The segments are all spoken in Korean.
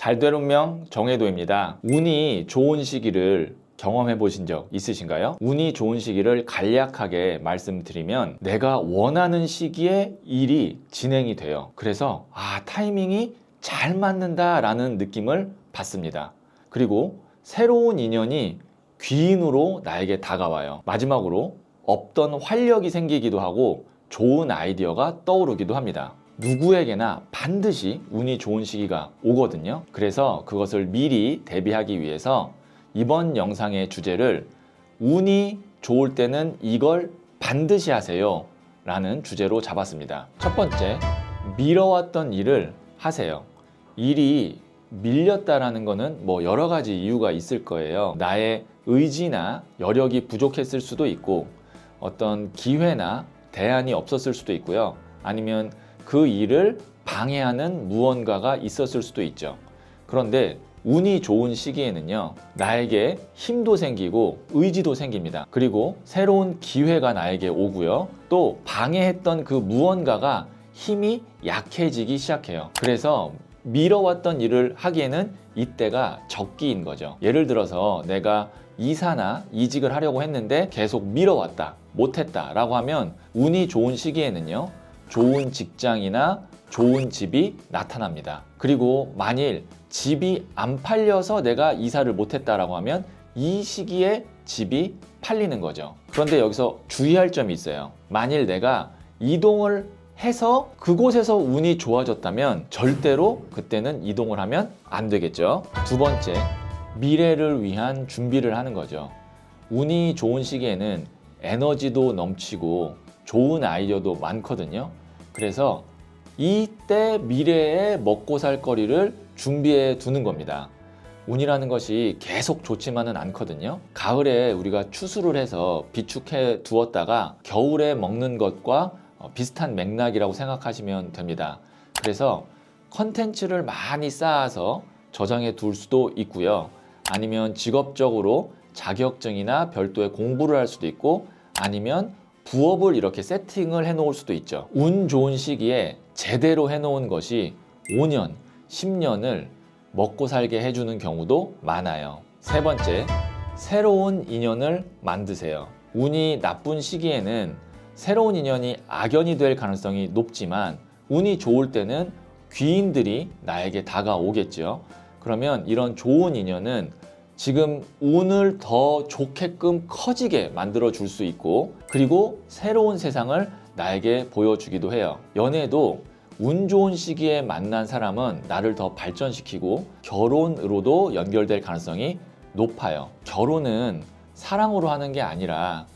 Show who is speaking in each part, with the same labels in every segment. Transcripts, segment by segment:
Speaker 1: 잘될 운명 정혜도입니다. 운이 좋은 시기를 경험해 보신 적 있으신가요? 운이 좋은 시기를 간략하게 말씀드리면 내가 원하는 시기에 일이 진행이 돼요. 그래서 아, 타이밍이 잘 맞는다라는 느낌을 받습니다. 그리고 새로운 인연이 귀인으로 나에게 다가와요. 마지막으로 없던 활력이 생기기도 하고 좋은 아이디어가 떠오르기도 합니다. 누구에게나 반드시 운이 좋은 시기가 오거든요. 그래서 그것을 미리 대비하기 위해서 이번 영상의 주제를 운이 좋을 때는 이걸 반드시 하세요. 라는 주제로 잡았습니다. 첫 번째, 미뤄왔던 일을 하세요. 일이 밀렸다라는 거는 뭐 여러 가지 이유가 있을 거예요. 나의 의지나 여력이 부족했을 수도 있고 어떤 기회나 대안이 없었을 수도 있고요. 아니면 그 일을 방해하는 무언가가 있었을 수도 있죠. 그런데 운이 좋은 시기에는요, 나에게 힘도 생기고 의지도 생깁니다. 그리고 새로운 기회가 나에게 오고요. 또 방해했던 그 무언가가 힘이 약해지기 시작해요. 그래서 미뤄왔던 일을 하기에는 이때가 적기인 거죠. 예를 들어서 내가 이사나 이직을 하려고 했는데 계속 미뤄왔다, 못했다 라고 하면 운이 좋은 시기에는요, 좋은 직장이나 좋은 집이 나타납니다. 그리고 만일 집이 안 팔려서 내가 이사를 못했다라고 하면 이 시기에 집이 팔리는 거죠. 그런데 여기서 주의할 점이 있어요. 만일 내가 이동을 해서 그곳에서 운이 좋아졌다면 절대로 그때는 이동을 하면 안 되겠죠. 두 번째, 미래를 위한 준비를 하는 거죠. 운이 좋은 시기에는 에너지도 넘치고 좋은 아이디어도 많거든요. 그래서 이때 미래에 먹고 살 거리를 준비해 두는 겁니다. 운이라는 것이 계속 좋지만은 않거든요. 가을에 우리가 추수를 해서 비축해 두었다가 겨울에 먹는 것과 어, 비슷한 맥락이라고 생각하시면 됩니다. 그래서 컨텐츠를 많이 쌓아서 저장해 둘 수도 있고요. 아니면 직업적으로 자격증이나 별도의 공부를 할 수도 있고 아니면 부업을 이렇게 세팅을 해 놓을 수도 있죠. 운 좋은 시기에 제대로 해 놓은 것이 5년, 10년을 먹고 살게 해주는 경우도 많아요. 세 번째, 새로운 인연을 만드세요. 운이 나쁜 시기에는 새로운 인연이 악연이 될 가능성이 높지만 운이 좋을 때는 귀인들이 나에게 다가오겠죠. 그러면 이런 좋은 인연은 지금 운을 더 좋게끔 커지게 만들어 줄 수 있고 그리고 새로운 세상을 나에게 보여주기도 해요. 연애도 운 좋은 시기에 만난 사람은 나를 더 발전시키고 결혼으로도 연결될 가능성이 높아요. 결혼은 사랑으로 하는 게 아니라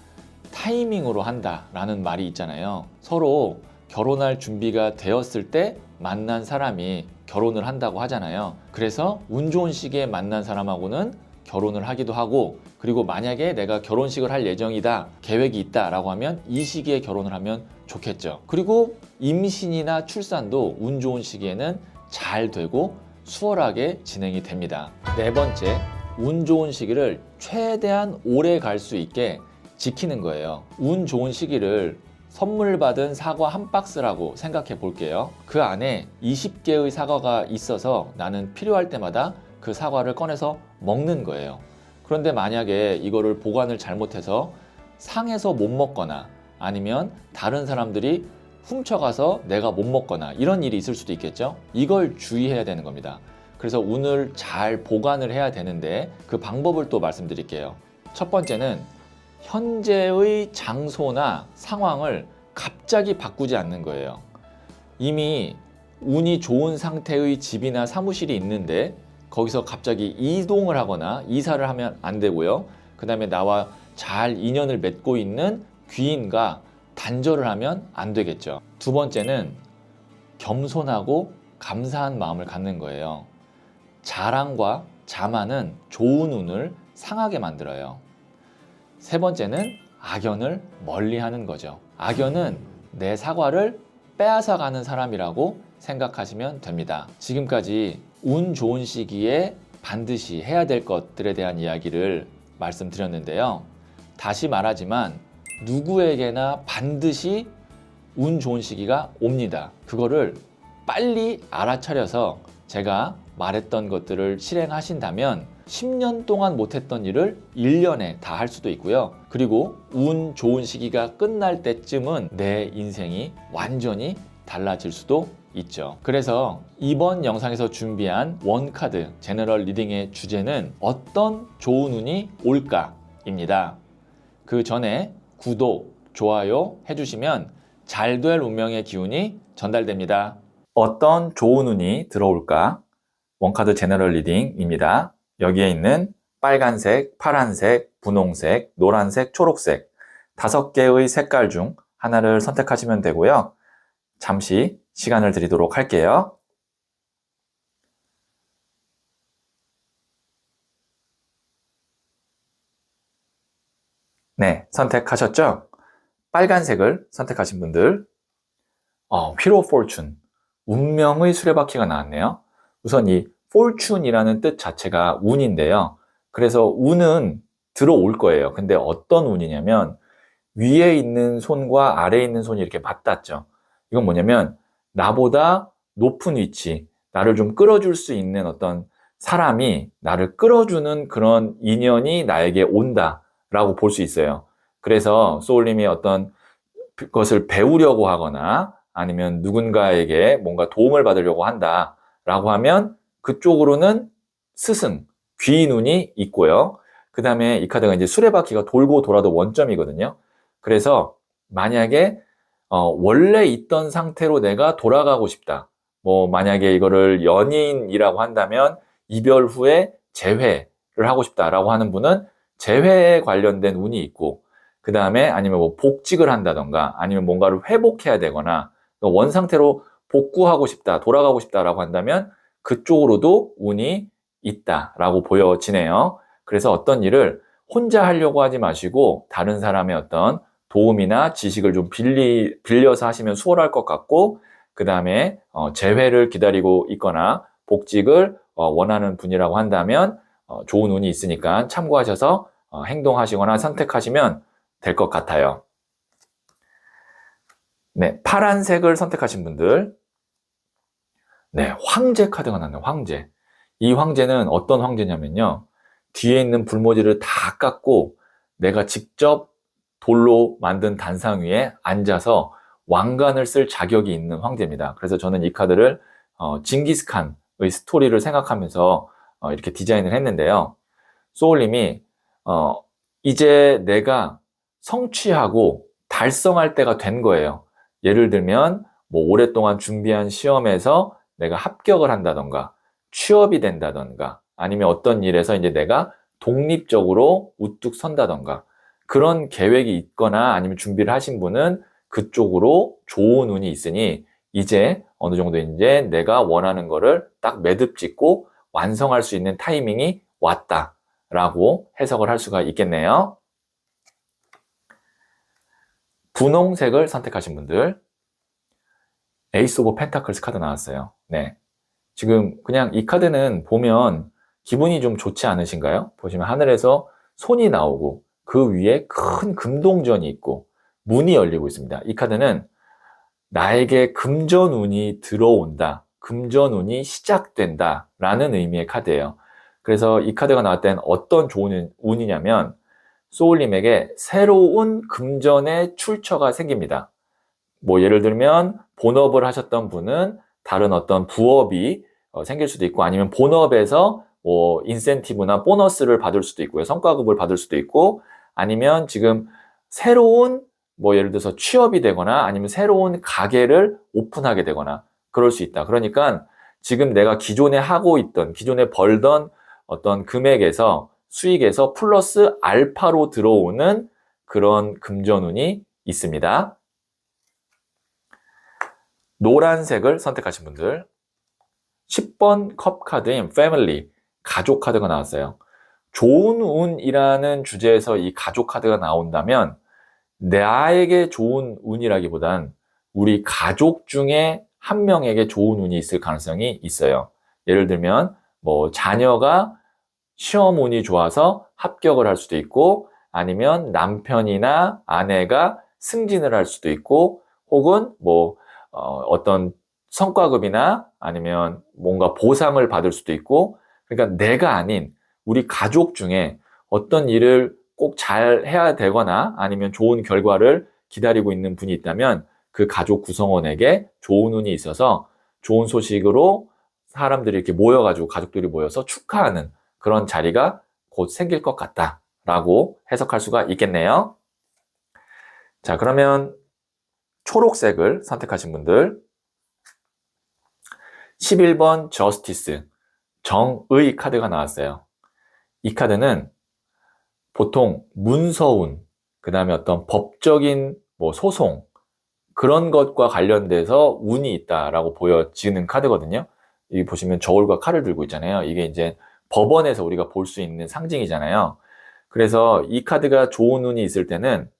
Speaker 1: 타이밍으로 한다라는 말이 있잖아요. 서로 결혼할 준비가 되었을 때 만난 사람이 결혼을 한다고 하잖아요. 그래서 운 좋은 시기에 만난 사람하고는 결혼을 하기도 하고 그리고 만약에 내가 결혼식을 할 예정이다 계획이 있다 라고 하면 이 시기에 결혼을 하면 좋겠죠. 그리고 임신이나 출산도 운 좋은 시기에는 잘 되고 수월하게 진행이 됩니다. 네 번째, 운 좋은 시기를 최대한 오래 갈 수 있게 지키는 거예요. 운 좋은 시기를 선물 받은 사과 한 박스라고 생각해 볼게요. 그 안에 20개의 사과가 있어서 나는 필요할 때마다 그 사과를 꺼내서 먹는 거예요. 그런데 만약에 이거를 보관을 잘못해서 상해서 못 먹거나 아니면 다른 사람들이 훔쳐가서 내가 못 먹거나 이런 일이 있을 수도 있겠죠. 이걸 주의해야 되는 겁니다. 그래서 운을 잘 보관을 해야 되는데 그 방법을 또 말씀드릴게요. 첫 번째는 현재의 장소나 상황을 갑자기 바꾸지 않는 거예요. 이미 운이 좋은 상태의 집이나 사무실이 있는데 거기서 갑자기 이동을 하거나 이사를 하면 안 되고요. 그 다음에 나와 잘 인연을 맺고 있는 귀인과 단절을 하면 안 되겠죠. 두 번째는 겸손하고 감사한 마음을 갖는 거예요. 자랑과 자만은 좋은 운을 상하게 만들어요. 세 번째는 악연을 멀리 하는 거죠. 악연은 내 사과를 빼앗아 가는 사람이라고 생각하시면 됩니다. 지금까지 운 좋은 시기에 반드시 해야 될 것들에 대한 이야기를 말씀드렸는데요. 다시 말하지만 누구에게나 반드시 운 좋은 시기가 옵니다. 그거를 빨리 알아차려서 제가 말했던 것들을 실행하신다면 10년 동안 못했던 일을 1년에 다 할 수도 있고요. 그리고 운 좋은 시기가 끝날 때쯤은 내 인생이 완전히 달라질 수도 있죠. 그래서 이번 영상에서 준비한 원카드 제너럴 리딩의 주제는 어떤 좋은 운이 올까입니다. 그 전에 구독, 좋아요 해주시면 잘 될 운명의 기운이 전달됩니다. 어떤 좋은 운이 들어올까? 원카드 제너럴 리딩입니다. 여기에 있는 빨간색, 파란색, 분홍색, 노란색, 초록색 다섯 개의 색깔 중 하나를 선택하시면 되고요. 잠시 시간을 드리도록 할게요. 네, 선택하셨죠? 빨간색을 선택하신 분들, 어, 휘로 포춘, 운명의 수레바퀴가 나왔네요. 우선 이 fortune이라는 뜻 자체가 운인데요. 그래서 운은 들어올 거예요. 근데 어떤 운이냐면 위에 있는 손과 아래에 있는 손이 이렇게 맞닿죠. 이건 뭐냐면 나보다 높은 위치, 나를 좀 끌어줄 수 있는 어떤 사람이 나를 끌어주는 그런 인연이 나에게 온다라고 볼 수 있어요. 그래서 소울님이 어떤 것을 배우려고 하거나 아니면 누군가에게 뭔가 도움을 받으려고 한다라고 하면 그쪽으로는 스승, 귀인운이 있고요. 그 다음에 이 카드가 이제 수레바퀴가 돌고 돌아도 원점이거든요. 그래서 만약에 어, 원래 있던 상태로 내가 돌아가고 싶다. 뭐 만약에 이거를 연인이라고 한다면 이별 후에 재회를 하고 싶다라고 하는 분은 재회에 관련된 운이 있고 그 다음에 아니면 뭐 복직을 한다던가 아니면 뭔가를 회복해야 되거나 원 상태로 복구하고 싶다, 돌아가고 싶다라고 한다면 그쪽으로도 운이 있다라고 보여지네요. 그래서 어떤 일을 혼자 하려고 하지 마시고 다른 사람의 어떤 도움이나 지식을 좀 빌리, 빌려서 하시면 수월할 것 같고 그 다음에 어, 재회를 기다리고 있거나 복직을 어, 원하는 분이라고 한다면 어, 좋은 운이 있으니까 참고하셔서 어, 행동하시거나 선택하시면 될 것 같아요. 네, 파란색을 선택하신 분들 네, 황제 카드가 나왔네요. 황제. 이 황제는 어떤 황제냐면요. 뒤에 있는 불모지를 다 깎고 내가 직접 돌로 만든 단상 위에 앉아서 왕관을 쓸 자격이 있는 황제입니다. 그래서 저는 이 카드를 어, 징기스칸의 스토리를 생각하면서 어, 이렇게 디자인을 했는데요. 소울님이 어, 이제 내가 성취하고 달성할 때가 된 거예요. 예를 들면 뭐 오랫동안 준비한 시험에서 내가 합격을 한다던가 취업이 된다던가 아니면 어떤 일에서 이제 내가 독립적으로 우뚝 선다던가 그런 계획이 있거나 아니면 준비를 하신 분은 그쪽으로 좋은 운이 있으니 이제 어느 정도 이제 내가 원하는 거를 딱 매듭 짓고 완성할 수 있는 타이밍이 왔다라고 해석을 할 수가 있겠네요. 분홍색을 선택하신 분들 에이스 오브 펜타클스 카드 나왔어요. 네. 지금 그냥 이 카드는 보면 기분이 좀 좋지 않으신가요? 보시면 하늘에서 손이 나오고 그 위에 큰 금동전이 있고 문이 열리고 있습니다. 이 카드는 나에게 금전운이 들어온다. 금전운이 시작된다. 라는 의미의 카드예요. 그래서 이 카드가 나왔을 땐 어떤 좋은 운이냐면 소울님에게 새로운 금전의 출처가 생깁니다. 뭐 예를 들면 본업을 하셨던 분은 다른 어떤 부업이 어, 생길 수도 있고 아니면 본업에서 뭐 인센티브나 보너스를 받을 수도 있고요. 성과급을 받을 수도 있고 아니면 지금 새로운 뭐 예를 들어서 취업이 되거나 아니면 새로운 가게를 오픈하게 되거나 그럴 수 있다. 그러니까 지금 내가 기존에 하고 있던 기존에 벌던 어떤 금액에서 수익에서 플러스 알파로 들어오는 그런 금전운이 있습니다. 노란색을 선택하신 분들 10번 컵 카드인 패밀리 가족 카드가 나왔어요. 좋은 운이라는 주제에서 이 가족 카드가 나온다면 나에게 좋은 운이라기보단 우리 가족 중에 한 명에게 좋은 운이 있을 가능성이 있어요. 예를 들면 뭐 자녀가 시험 운이 좋아서 합격을 할 수도 있고 아니면 남편이나 아내가 승진을 할 수도 있고 혹은 뭐 어, 어떤 성과급이나 아니면 뭔가 보상을 받을 수도 있고 그러니까 내가 아닌 우리 가족 중에 어떤 일을 꼭 잘 해야 되거나 아니면 좋은 결과를 기다리고 있는 분이 있다면 그 가족 구성원에게 좋은 운이 있어서 좋은 소식으로 사람들이 이렇게 모여가지고 가족들이 모여서 축하하는 그런 자리가 곧 생길 것 같다라고 해석할 수가 있겠네요. 자, 그러면 초록색을 선택하신 분들 11번 저스티스 정의 카드가 나왔어요. 이 카드는 보통 문서운, 그 다음에 어떤 법적인 뭐 소송, 그런 것과 관련돼서 운이 있다라고 보여지는 카드거든요. 여기 보시면 저울과 칼을 들고 있잖아요. 이게 이제 법원에서 우리가 볼 수 있는 상징이잖아요. 그래서 이 카드가 좋은 운이 있을 때는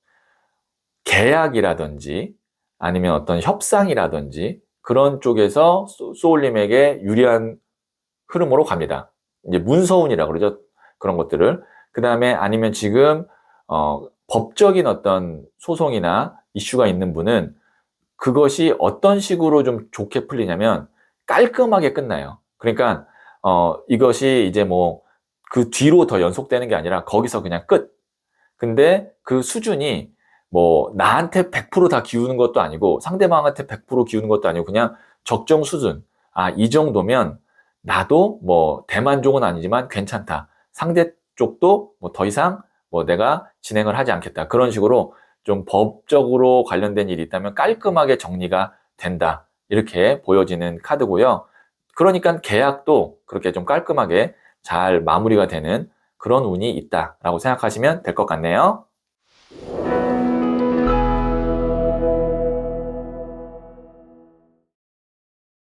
Speaker 1: 계약이라든지 아니면 어떤 협상이라든지 그런 쪽에서 소- 소울님에게 유리한 흐름으로 갑니다. 이제 문서운이라고 그러죠. 그런 것들을. 그 다음에 아니면 지금, 어, 법적인 어떤 소송이나 이슈가 있는 분은 그것이 어떤 식으로 좀 좋게 풀리냐면 깔끔하게 끝나요. 그러니까, 어, 이것이 이제 뭐 그 뒤로 더 연속되는 게 아니라 거기서 그냥 끝. 근데 그 수준이 뭐 나한테 100%다 기우는 것도 아니고 상대방한테 100% 기우는 것도 아니고 그냥 적정 수준. 아, 이 정도면 나도 뭐 대만족은 아니지만 괜찮다. 상대 쪽도 뭐 더 이상 뭐 내가 진행을 하지 않겠다. 그런 식으로 좀 법적으로 관련된 일이 있다면 깔끔하게 정리가 된다. 이렇게 보여지는 카드고요. 그러니까 계약도 그렇게 좀 깔끔하게 잘 마무리가 되는 그런 운이 있다라고 생각하시면 될 것 같네요.